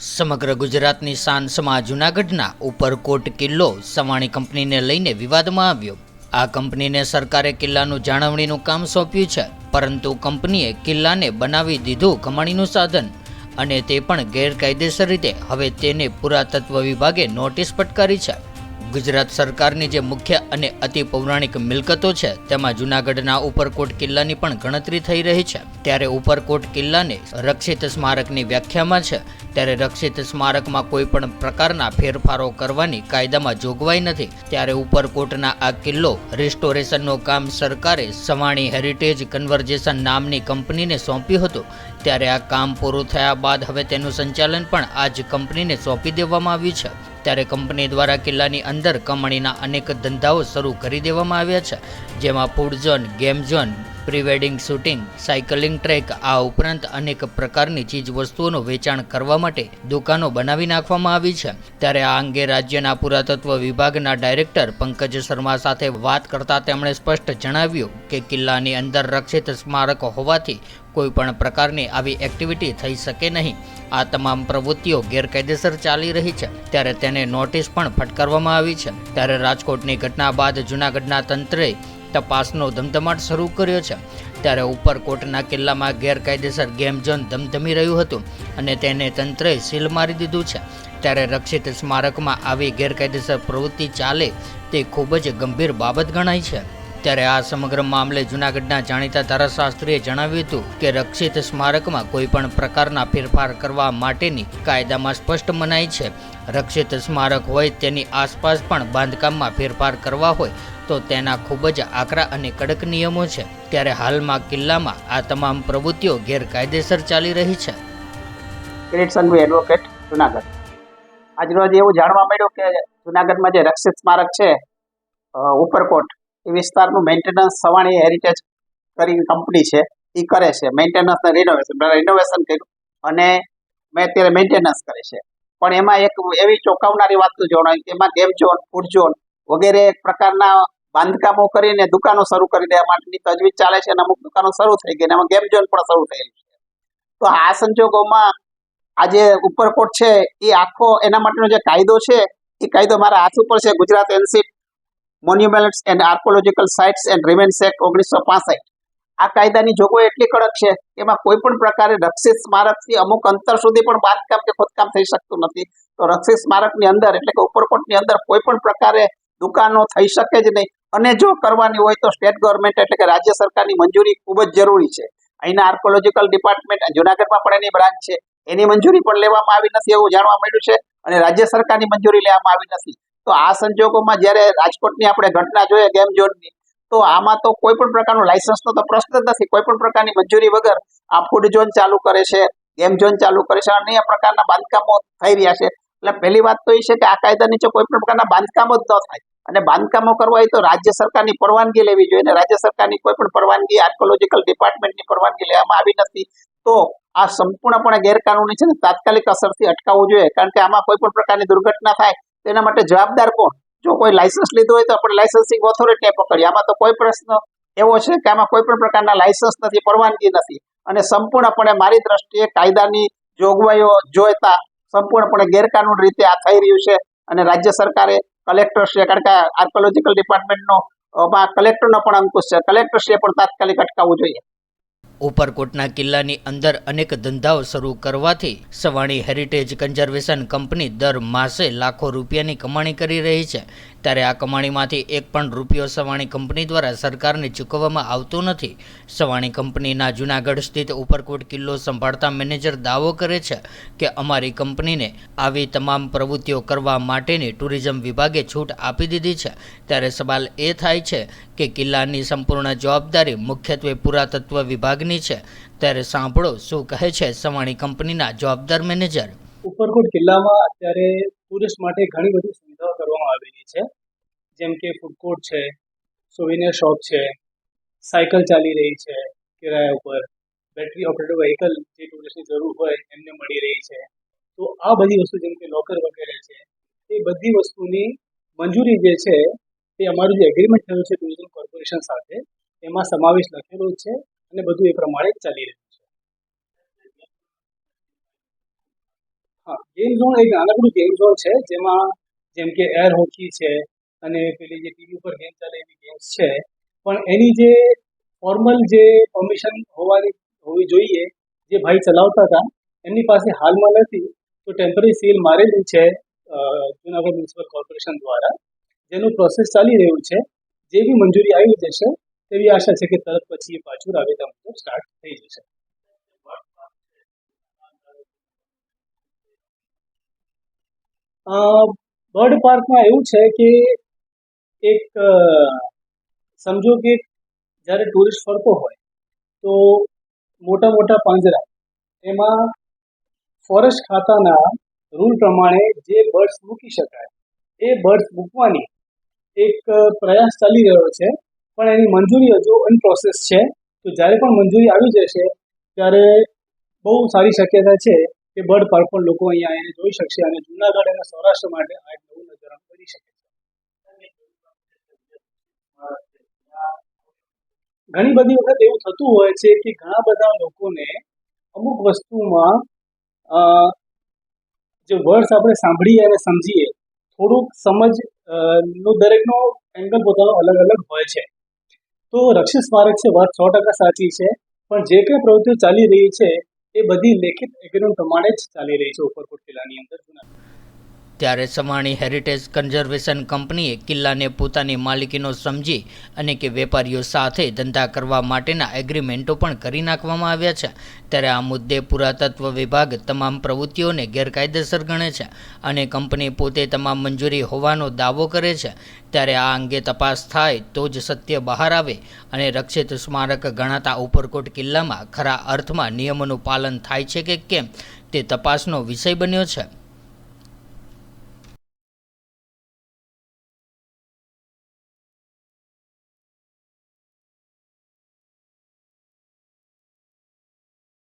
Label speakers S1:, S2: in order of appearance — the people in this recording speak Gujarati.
S1: સમગ્ર ગુજરાતની સાંસમાં જૂનાગઢના ઉપરકોટ કિલ્લો સવાણી કંપનીને લઈને વિવાદમાં આવ્યો. આ કંપનીને સરકારે કિલ્લાનું જાળવણીનું કામ સોંપ્યું છે, પરંતુ કંપનીએ કિલ્લાને બનાવી દીધું કમાણીનું સાધન અને તે પણ ગેરકાયદેસર રીતે. હવે તેને પુરાતત્વ વિભાગે નોટિસ ફટકારી છે. ગુજરાત સરકારની જે મુખ્ય અને અતિ પૌરાણિક મિલકતો છે, તેમાં જૂનાગઢના ઉપરકોટ કિલ્લાની પણ ગણતરી થઈ રહી છે. ત્યારે ઉપરકોટ કિલ્લાને રક્ષિત સ્મારકની વ્યાખ્યામાં છે, ત્યારે રક્ષિત સ્મારકમાં કોઈ પણ પ્રકારના ફેરફારો કરવાની કાયદામાં જોગવાઈ નથી. ત્યારે ઉપરકોટના આ કિલ્લો રિસ્ટોરેશનનું કામ સરકારે સવાણી હેરિટેજ કન્વર્જેશન નામની કંપનીને સોંપ્યું હતું. ત્યારે આ કામ પૂરું થયા બાદ હવે તેનું સંચાલન પણ આ જ કંપનીને સોંપી દેવામાં આવ્યું છે. ત્યારે કંપની દ્વારા કિલ્લાની અંદર કમાણીના અનેક ધંધાઓ શરૂ કરી દેવામાં આવ્યા છે, જેમાં food zone game zone pre wedding shooting, cycling track, આ ઉપરાંત અનેક પ્રકારની ચીજવસ્તુઓનું વેચાણ કરવા માટે દુકાનો બનાવી નાખવામાં આવી છે. ત્યારે આ અંગે રાજ્યના પુરાતત્વ વિભાગના ડાયરેક્ટર પંકજ શર્મા સાથે વાત કરતા તેમણે સ્પષ્ટ જણાવ્યું કે કિલ્લાની અંદર રક્ષિત સ્મારક હોવાથી કોઈ પણ પ્રકારની આવી એક્ટિવિટી થઈ શકે નહીં. આ તમામ પ્રવૃત્તિઓ ગેરકાયદેસર ચાલી રહી છે. ત્યારે તેને નોટિસ પણ ફટકારવામાં આવી છે. ત્યારે રાજકોટની ઘટના બાદ જૂનાગઢના તંત્રએ તપાસનો ધમધમાટ શરૂ કર્યો છે. ત્યારે ઉપરકોટના કિલ્લામાં ગેરકાયદેસર ગેમ ઝોન ધમધમી રહ્યું હતું અને તેને તંત્રએ સીલ મારી દીધું છે. ત્યારે રક્ષિત સ્મારકમાં આવી ગેરકાયદેસર પ્રવૃત્તિ ચાલે તે ખૂબ જ ગંભીર બાબત ગણાય છે. ત્યારે આ સમગ્ર મામલે જૂનાગઢના જાણીતા ધારાશાસ્ત્રીએ જણાવ્યું હતું કે રક્ષિત સ્મારકમાં કોઈ પણ પ્રકારના ફેરફાર કરવા માટેની કાયદામાં સ્પષ્ટ મનાઈ છે. રક્ષિત સ્મારક હોય તેની આસપાસ પણ બાંધકામમાં ફેરફાર કરવા હોય તો તેના ખૂબ જ આકરા અને કડક નિયમો છે. ત્યારે હાલમાં કિલ્લામાં આ તમામ પ્રવૃત્તિઓ ગેરકાયદેસર ચાલી રહી છે.
S2: કિરીટ સંઘવી એડવોકેટ જુનાગઢ. આજરોજ એવું જાણવા મળ્યું કે જુનાગઢમાં જે રક્ષિત સ્મારક છે ઉપરકોટ, એ વિસ્તારનું મેન્ટેનન્સ સવાણી હેરિટેજ કરીને કંપની છે. એ કરે છે. મેન્ટેનન્સ ને રિનોવેશન રિનોવેશન કર્યું અને મેં અત્યારે મેન્ટેનન્સ કરે છે. પણ એમાં એક એવી ચોંકાવનારી વાત તો જણાવી કે એમાં ગેમ ઝોન ફૂડ ઝોન વગેરે એક પ્રકારના બાંધકામો કરીને દુકાનો શરૂ કરી દેવા માટેની તજવીજ ચાલે છે અને અમુક દુકાનો શરૂ થઈ ગઈ અને એમાં ગેમ ઝોન પણ શરૂ થયેલી છે. તો આ સંજોગોમાં આ જે ઉપરકોટ છે એ આખો એના માટેનો જે કાયદો છે, એ કાયદો મારા હાથ ઉપર છે Gujarat ancient monuments and archaeological sites and remains act ઓગણીસો પાસઠ. આ કાયદાની જોગવાઈ એટલી કડક છે કે એમાં કોઈ પણ પ્રકારે રક્ષિત સ્મારકથી અમુક અંતર સુધી પણ બાંધકામ કે ખોદકામ થઈ શકતું નથી. તો રક્ષિત સ્મારકની અંદર એટલે કે ઉપરકોટની અંદર કોઈ પણ પ્રકારે દુકાનો થઈ શકે જ નહીં. અને જો કરવાની હોય તો સ્ટેટ ગવર્મેન્ટ એટલે કે રાજ્ય સરકારની મંજૂરી ખૂબ જ જરૂરી છે. અહીંના આર્કોલોજીકલ ડિપાર્ટમેન્ટ જુનાગઢમાં પણ એની બ્રાન્ચ છે. એની મંજૂરી પણ લેવામાં આવી નથી એવું જાણવા મળ્યું છે અને રાજ્ય સરકારની મંજૂરી લેવામાં આવી નથી. તો આ સંજોગોમાં જ્યારે રાજકોટની આપણે ઘટના જોઈએ, ગેમ ઝોનની, તો આમાં તો કોઈ પણ પ્રકારનું લાયસન્સનો તો પ્રશ્ન જ નથી. કોઈ પણ પ્રકારની મંજૂરી વગર આ ફૂડ ઝોન ચાલુ કરે છે ગેમ ઝોન ચાલુ કરે છે, અન્ય પ્રકારના બાંધકામો થઈ રહ્યા છે. એટલે પહેલી વાત તો એ છે કે આ કાયદા નીચે કોઈ પણ પ્રકારના બાંધકામો જ ન થાય. અને બાંધકામો કરવા હોય તો રાજ્ય સરકારની પરવાનગી લેવી જોઈએ અને રાજ્ય સરકારની કોઈ પણ પરવાનગી આર્કોલોજીકલ ડિપાર્ટમેન્ટની પરવાનગી લેવામાં આવી નથી. તો આ સંપૂર્ણપણે ગેરકાનૂની છે ને તાત્કાલિક અસરથી અટકાવવું જોઈએ. કારણ કે આમાં કોઈ પણ પ્રકારની દુર્ઘટના થાય તેના માટે જવાબદાર કોણ? જો કોઈ લાયસન્સ લીધું હોય તો આપણે લાયસન્સિંગ ઓથોરિટીએ પકડીએ. આમાં તો કોઈ પ્રશ્ન એવો છે કે આમાં કોઈ પણ પ્રકારના લાયસન્સ નથી, પરવાનગી નથી. અને સંપૂર્ણપણે મારી દ્રષ્ટિએ કાયદાની જોગવાઈઓ જોઈતા સંપૂર્ણપણે ગેરકાનૂન રીતે આ થઈ રહ્યું છે અને રાજ્ય સરકારે કલેક્ટરશ્રીએ કારણ કે આર્કોલોજીકલ ડિપાર્ટમેન્ટનો કલેક્ટરનો પણ અંકુશ છે. કલેક્ટરશ્રીએ પણ તાત્કાલિક અટકાવવું જોઈએ.
S1: ઉપરકોટના કિલ્લાની અંદર અનેક ધંધાઓ શરૂ કરવાથી સવાણી હેરિટેજ કન્ઝર્વેશન કંપની દર માસે લાખો રૂપિયાની કમાણી કરી રહી છે. ત્યારે આ કમાણીમાંથી એક પણ રૂપિયો સવાણી કંપની દ્વારા સરકારને ચૂકવવામાં આવતો નથી. સવાણી કંપનીના જૂનાગઢ સ્થિત ઉપરકોટ કિલ્લો સંભાળતા મેનેજર દાવો કરે છે કે અમારી કંપનીને આવી તમામ પ્રવૃત્તિઓ કરવા માટેની ટુરિઝમ વિભાગે છૂટ આપી દીધી છે. ત્યારે સવાલ એ થાય છે કે કિલ્લાની સંપૂર્ણ જવાબદારી મુખ્યત્વે પુરાતત્વ વિભાગની છે. ત્યારે સાંભળો શું કહે છે સવાણી કંપનીના જવાબદાર મેનેજર.
S3: ઉપરકોટ કિલ્લામાં અત્યારે ટુરિસ્ટ માટે ઘણી બધી સુવિધાઓ કરવામાં આવેલી છે. જેમ કે ફૂડ કોર્ટ છે સોવિનિયર શોપ છે, સાયકલ ચાલી રહી છે કિરાયા ઉપર. બેટરી ઓપરેટેડ વ્હીકલ જે ટુરિસ્ટની જરૂર હોય એમને મળી રહી છે. તો આ બધી વસ્તુ જેમ કે લોકર વગેરે છે, એ બધી વસ્તુની મંજૂરી જે છે, એ અમારું જે એગ્રીમેન્ટ થયું છે ટુરિઝમ કોર્પોરેશન સાથે, એમાં સમાવેશ લખેલો છે. અને બધું એ પ્રમાણે ચાલી રહ્યું છે. હા ગેમ ઝોન એક નાનકડું ગેમ ઝોન છે, જેમાં જેમ કે એર હોકી છે અને પેલી જે ટીવી ઉપર ગેમ ચાલે એવી ગેમ્સ છે. પણ એની જે ફોર્મલ જે પરમિશન હોવાની હોવી જોઈએ, જે ભાઈ ચલાવતા હતા, એમની પાસે હાલમાં નથી, તો ટેમ્પરરી સીલ મારેલું છે જુનાગઢ મ્યુનિસિપલ કોર્પોરેશન દ્વારા. જેનું પ્રોસેસ ચાલી રહ્યું છે. જે બી મંજૂરી આવી જશે તેવી આશા છે કે તરત પછી એ પાછું રાબેતા મુજબ સ્ટાર્ટ થઈ જશે. બર્ડ પાર્કમાં એવું છે કે એક સમજો કે જ્યારે ટુરિસ્ટ ફરતો હોય, તો મોટા મોટા પાંજરા, એમાં ફોરેસ્ટ ખાતાના રૂલ પ્રમાણે જે બર્ડ્સ મૂકી શકાય, એ બર્ડ્સ મૂકવાની એક પ્રયાસ ચાલી રહ્યો છે. પણ એની મંજૂરી હજુ અનપ્રોસેસ છે. તો જ્યારે પણ મંજૂરી આવી જશે, ત્યારે બહુ સારી શક્યતા છે કે બર્ડ પાર્ક પણ લોકો અહીંયા આવીને જોઈ શકશે અને જૂનાગઢ અને સૌરાષ્ટ્ર માટે આ એક નવું નજરાણું બની શકે ઘણી બધી વખત એવું થતું હોય છે કે ઘણા બધા લોકોને અમુક વસ્તુમાં જે વર્ડ્સ આપણે સાંભળીએ અને સમજીએ, થોડુંક સમજ નો દરેકનો એંગલ પોતાનો અલગ અલગ હોય છે. તો રક્ષિત સ્મારક છે, વાત સો ટકા સાચી છે. પણ જે કંઈ પ્રવૃત્તિઓ ચાલી રહી છે, એ બધી લેખિત એગ્રીમેન્ટ પ્રમાણે જ ચાલી રહી છે, ઉપરકોટ કિલ્લાની અંદર
S1: ત્યારે સવાણી હેરિટેજ કન્ઝર્વેશન કંપનીએ કિલ્લાને પોતાની માલિકીનો સમજી અને કે વેપારીઓ સાથે ધંધા કરવા માટેના એગ્રીમેન્ટો પણ કરી નાખવામાં આવ્યા છે. ત્યારે આ મુદ્દે પુરાતત્વ વિભાગ તમામ પ્રવૃત્તિઓને ગેરકાયદેસર ગણે છે અને કંપની પોતે તમામ મંજૂરી હોવાનો દાવો કરે છે. ત્યારે આ અંગે તપાસ થાય તો જ સત્ય બહાર આવે અને રક્ષિત સ્મારક ગણાતા ઉપરકોટ કિલ્લામાં ખરા અર્થમાં નિયમોનું પાલન થાય છે કે કેમ તે તપાસનો વિષય બન્યો છે.